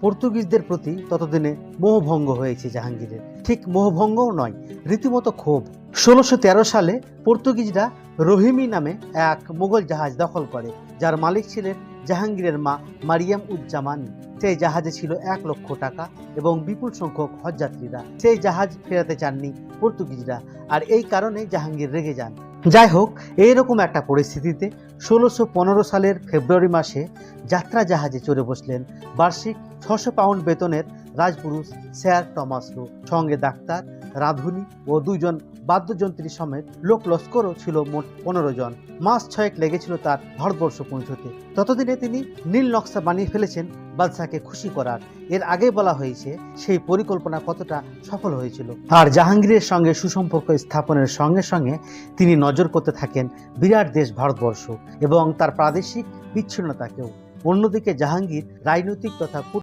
পর্তুগিজদের প্রতি ততদিনে মোহভঙ্গ হয়েছে জাহাঙ্গীরের। ঠিক মোহভঙ্গও নয়, রীতিমতো ক্ষোভ। ষোলোশো সালে পর্তুগিজরা রহিমি নামে এক মোগল জাহাজ দখল করে, যার মালিক ছিলেন জাহাঙ্গীরের মা মারিয়াম উজ্জামান সেই জাহাজে ছিল এক লক্ষ টাকা এবং বিপুল সংখ্যক হজযাত্রীরা। সেই জাহাজ ফেরাতে চাননি পর্তুগিজরা। আর এই কারণে জাহাঙ্গীর রেগে যান। যাই হোক, এইরকম একটা পরিস্থিতিতে ষোলোশো পনেরো সালের ফেব্রুয়ারি মাসে যাত্রা জাহাজে চড়ে বসলেন বার্ষিক ছশো পাউন্ড বেতনের রাজপুরুষ স্যার টমাস সঙ্গে ডাক্তার রাঁধুনি ও দুইজন বাদ্যযন্ত্রী সমেত লোক লস্করও ছিল মোট পনেরো জন। মাস ছয়েক লেগেছিল তার ভারতবর্ষ পৌঁছতে। ততদিনে তিনি নীল নকশা বানিয়ে ফেলেছেন বাদশাকে খুশি করার। এর আগে বলা হয়েছে সেই পরিকল্পনা কতটা সফল হয়েছিল। আর জাহাঙ্গীরের সঙ্গে সুসম্পর্ক স্থাপনের সঙ্গে সঙ্গে তিনি নজর করতে থাকেন বিরাট দেশ ভারতবর্ষ এবং তার প্রাদেশিক বিচ্ছিন্নতাকেও। অন্যদিকে জাহাঙ্গীর রাজনৈতিক তথা